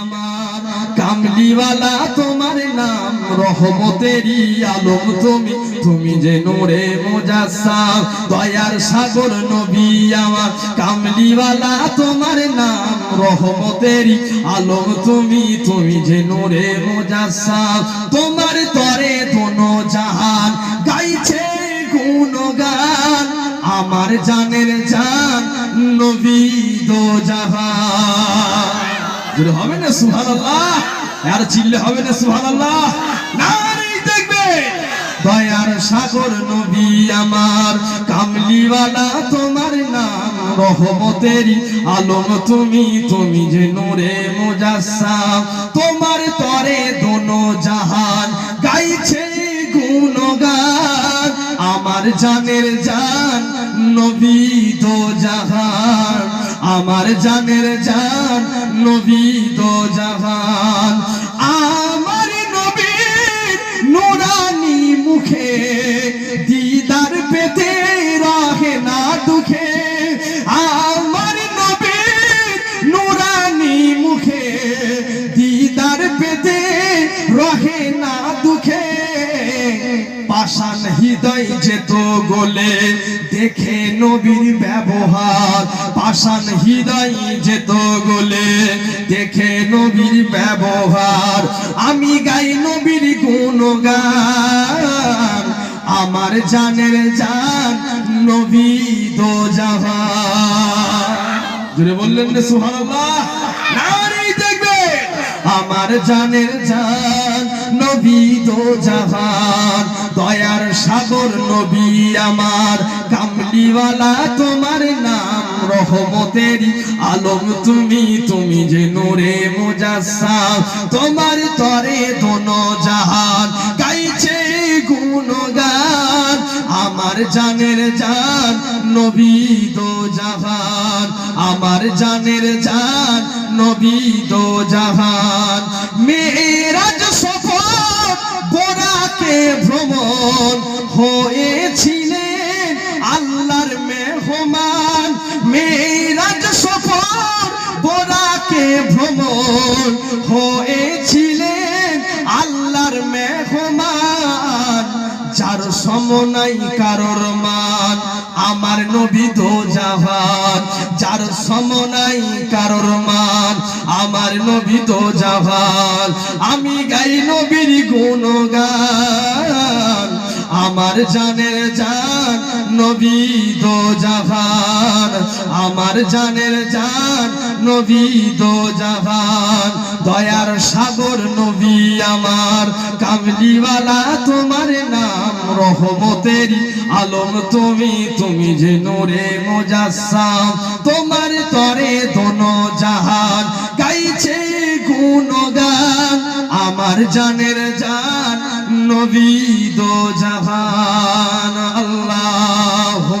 আমার কামলিওয়ালা, তোমার নাম রহমতেরই আলম তুমি তুমি যে নূরে মুজাসসাম, দয়ার সাগর নবী আমার কামলিওয়ালা, তোমার নাম রহমতেরই আলম তুমি তুমি যে নূরে মুজাসসাম, তোমার তরে দোনো জাহান, গাইছে গুণগান। আমার জানের জান নবী দো জাহান জোরে হবে না সুবহানাল্লাহ? আর চিল্লে হবে না সুবহানাল্লাহ? নারী দেখবে, দয়ার সাগর নবী আমার, কামলিওয়ালা তোমার নাম রহমতেরই আলম তুমি তুমি যে নূরে মুজাসসাম, তোমার তরে দোনো জাহান, গাইছে গুণগান, আমার জানের জান নবী দো জাহান। আমার জানের জান, নবী দো জাহান। আমার নবীর নুরানি মুখে দিদার পেতে রহে না দুঃখে। আমার নবীর নুরানি মুখে দিদার পেতে রহে না পাষাণ হৃদয় যেত গোলে, দেখে নবীর ব্যবহার। পাষাণ হৃদয় যেত গোলে, দেখে নবীর ব্যবহার। আমি গাই নবীর গুণগান, আমার জানের জান নবী দো জুড়ে বললেন না নারী দেখবে, আমার জানের জান নবী দো জাহান। দয়ার সাগর নবী আমার। কামলিওয়ালা, তোমার নাম রহমতের আলম তুমি তুমি যে নূরে মুজাসসাম তোমার তরে দোনো জাহান। গাইছে গুণগান, আমার জানের জান নবী দো জাহান। আমার জানের জান নবী দো জাহান। মেরাজ সফর বোরাকে ভ্রমণ হয়েছিলেন আল্লাহর মেহমান। মেয়েরাজ সফর, বোরাকে ভ্রমণ হয়েছিলেন আল্লাহর মেহমান। যার সমনাই কারোর মান আমার নবী দো জাহান, যার সমনাই কারোর মান। আমার নবী দো জাহান, আমি গাই নবীর গুণগান। আমার জানের জান নবী দো জাহান, আমার জানের জান নবী দো জাহান। দয়ার সাগর নবী আমার। কামলিওয়ালা তোমার নাম রহমতের আলম। তুমি তুমি যে নূরে মুজাসসাম, তোমার তরে দোনো জাহান। গাইছে গুণগান, আমার জানের জান নবী দো জাহান। আল্লাহ।